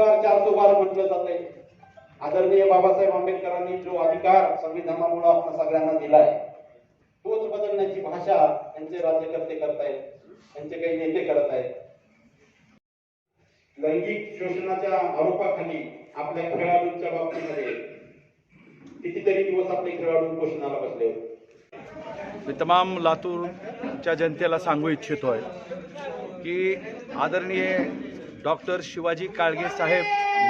म्हटलं जातंय आदरणीय बाबासाहेब आंबेडकरांनी जो अधिकार संविधानामुळे आपण सगळ्यांना दिलाय तोच बदलण्याची भाषा त्यांचे राज्यकर्ते करतायत त्यांचे काही नेते करत आहेत. लैंगिक शोषणाच्या आरोपाखाली आपल्या खेळाडूंच्या बाबतीमध्ये कितीतरी दिवस आपले खेळाडू पोषणाला बसले होते. मी तमाम लातूरच्या जनतेला सांगू इच्छितोय की आदरणीय डॉक्टर शिवाजी काळगे साहेब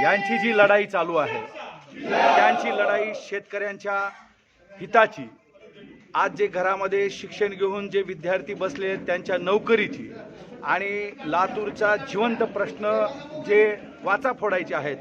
यांची जी लढाई चालू आहे त्यांची लढाई शेतकऱ्यांच्या हिताची. आज जे घरामध्ये शिक्षण घेऊन जे विद्यार्थी बसले आहेत, त्यांच्या नोकरीची. आणि लातूरचा जिवंत प्रश्न जे वाचा फोडायचे आहेत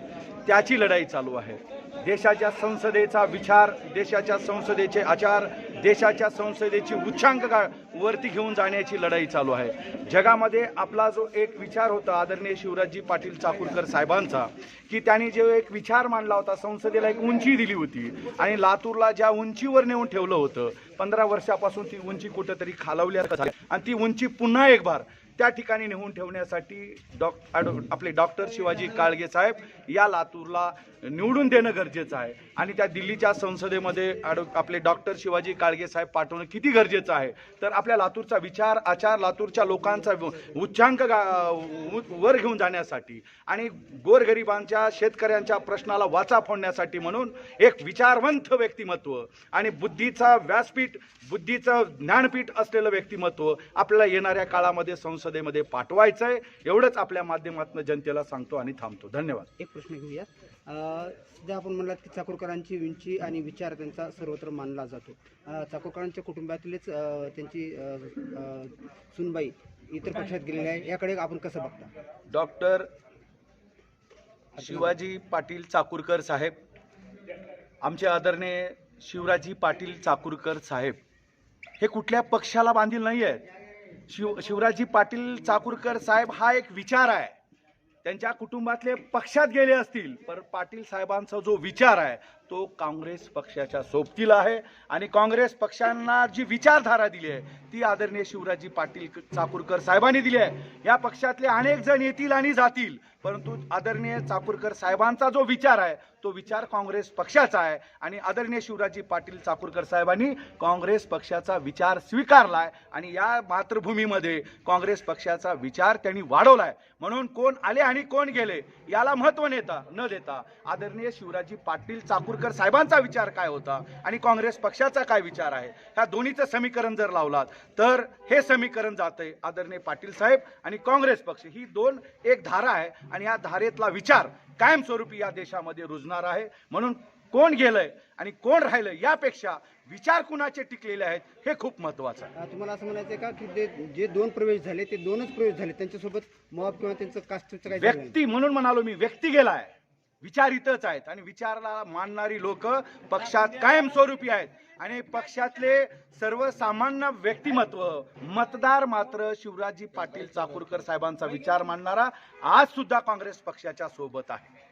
त्याची लढाई चालू आहे. देशाच्या संसदेचा विचार देशाच्या संसदेचे आचार देशाच्या संसदेची उच्चांक गा- वरती घेऊन जाण्याची लढाई चालू आहे. जगामध्ये आपला जो एक विचार होता आदरणीय शिवराजजी पाटील चाकूरकर साहेबांचा की त्यांनी जो एक विचार मांडला होता संसदेला एक उंची दिली होती आणि लातूरला ज्या उंचीवर नेऊन ठेवलं होतं पंधरा वर्षापासून ती उंची कुठंतरी खालावली आणि ती उंची पुन्हा एक बार त्या ठिकाणी नेऊन ठेवण्यासाठी डॉक आपले डॉक्टर शिवाजी काळगे साहेब या लातूरला निवडून देणं गरजेचं आहे. आणि त्या दिल्लीच्या संसदेमध्ये ॲडो आपले डॉक्टर शिवाजी काळगे साहेब पाठवणं किती गरजेचं आहे. तर आपल्या लातूरचा विचार आचार लातूरच्या लोकांचा उच्चांक गा- वर घेऊन जाण्यासाठी आणि गोरगरिबांच्या शेतकऱ्यांच्या प्रश्नाला वाचा फोडण्यासाठी म्हणून एक विचारवंत व्यक्तिमत्व आणि बुद्धीचा व्यासपीठ बुद्धीचं ज्ञानपीठ असलेलं व्यक्तिमत्व आपल्याला येणाऱ्या काळामध्ये संसदेमध्ये पाठवायचं आहे एवढंच आपल्या माध्यमातून जनतेला सांगतो आणि थांबतो. धन्यवाद. एक प्रश्न घेऊया. अं, सध्या आपण म्हणलात की चाकूरकरांची उंची आणि विचार त्यांचा सर्वत्र मानला जातो. चाकूरकरांच्या कुटुंबातीलच त्यांची सुनबाई इतर पक्षात गेलेली आहे. याकडे आपण कसं बघता? डॉक्टर शिवाजी पाटील चाकूरकर साहेब आमचे आदरणीय शिवराजी पाटील चाकूरकर साहेब हे कुठल्या पक्षाला बांधील नाही आहेत शिव शिवराजी पाटील चाकूरकर साहेब हा एक विचार आहे. त्यांच्या कुटुंबातले पक्षात गेले असतील पर पाटील साहेबांचा जो विचार आहे तो काँग्रेस पक्षाच्या सोबतीला आहे. आणि काँग्रेस पक्षांना जी विचारधारा दिली आहे ती आदरणीय शिवराजी पाटील चाकूरकर साहेबांनी दिली आहे. या पक्षातले अनेक जण येतील आणि जातील परंतु आदरणीय चाकूरकर साहेबांचा जो विचार आहे तो विचार काँग्रेस पक्षाचा आहे. आणि आदरणीय शिवराजी पाटील चाकूरकर साहेबांनी काँग्रेस पक्षाचा विचार स्वीकारला आहे आणि या मातृभूमीमध्ये काँग्रेस पक्षाचा विचार त्यांनी वाढवला आहे म्हणून कोण आले आणि कोण गेले याला महत्त्व नेता न देता आदरणीय शिवराजी पाटील चाकूरकर साहेबांचा विचार काय होता आणि काँग्रेस पक्षाचा काय विचार आहे? ह्या दोन्हीचं समीकरण जर लावलात तर हे समीकरण जातंय आदरणीय पाटील साहेब आणि काँग्रेस पक्ष. ही दोन एक धारा आहे आणि या धारेतला विचार कायमस्वरूपी या देशामध्ये रुजणार आहे. म्हणून कोण गेलंय आणि कोण राहिलं यापेक्षा विचार कुणाचे टिकलेले आहेत हे खूप महत्वाचं आहे. तुम्हाला असं म्हणायचं आहे का की ते जे दोन प्रवेश झाले ते दोनच प्रवेश झाले त्यांच्यासोबत मॉब किंवा त्यांचं नाही? व्यक्ती म्हणून म्हणालो मी व्यक्ती गेलाय. विचार विचारितच आहेत आणि विचाराला मानणारी लोक पक्षात कायमस्वरूपी आहेत. आणि पक्षातले सर्वसामान्य व्यक्तिमत्व मतदार मात्र शिवराजी पाटील चाकूरकर साहेबांचा विचार मांडणारा आज सुद्धा काँग्रेस पक्षाच्या सोबत आहे.